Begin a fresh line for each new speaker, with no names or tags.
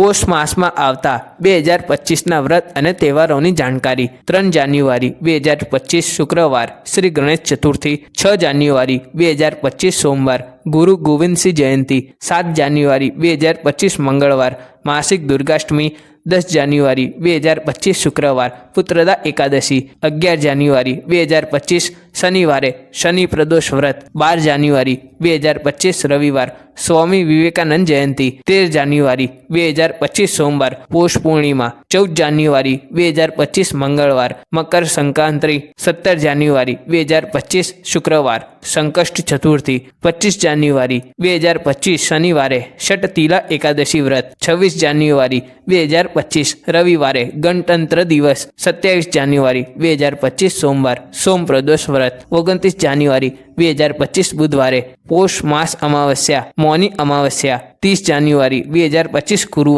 પોષ માસમાં આવતા બે હજાર પચીસના વ્રત અને તહેવારોની જાણકારી. ત્રણ જાન્યુઆરી બે હજાર પચીસ શુક્રવાર શ્રી ગણેશ ચતુર્થી, છ જાન્યુઆરી બે હજાર પચીસ સોમવાર ગુરુ ગોવિંદસિંહ જયંતી, સાત જાન્યુઆરી બે હજાર પચીસ મંગળવાર માસિક દુર્ગાષ્ટમી, દસ જાન્યુઆરી બે હજાર પચીસ શુક્રવાર પુત્રદા એકાદશી, અગિયાર જાન્યુઆરી બે હજાર પચીસ શનિવારે શનિ પ્રદોષ વ્રત, બાર જાન્યુઆરી બે હજાર પચીસ રવિવાર સ્વામી વિવેકાનંદ જયંતી તેર જાન્યુઆરી બે હજાર પચીસ સોમવાર પોષ પૂર્ણિમા ચૌદ જાન્યુઆરી બે હજાર પચીસ મંગળવાર મકર સંક્રાંતિ સત્તર જાન્યુઆરી બે હજાર પચીસ શુક્રવાર સંકષ્ટ ચતુર્થી પચીસ જાન્યુઆરી બે હજાર પચીસ શનિવારે ષટતિલા એકાદશી વ્રત છવ્વીસ જાન્યુઆરી બે હજાર પચીસ રવિવારે ગણતંત્ર દિવસ સત્યાવીસ જાન્યુઆરી બે હજાર પચીસ સોમવાર સોમ પ્રદોષ વ્રત ઓગણત્રીસ જાન્યુઆરી બે હજાર પચીસ બુધવારે પોષ માસ અમાવસ્યા મૌની અમાવસ્યા ત્રીસ જાન્યુઆરી બે હજાર પચીસ ગુરુવાર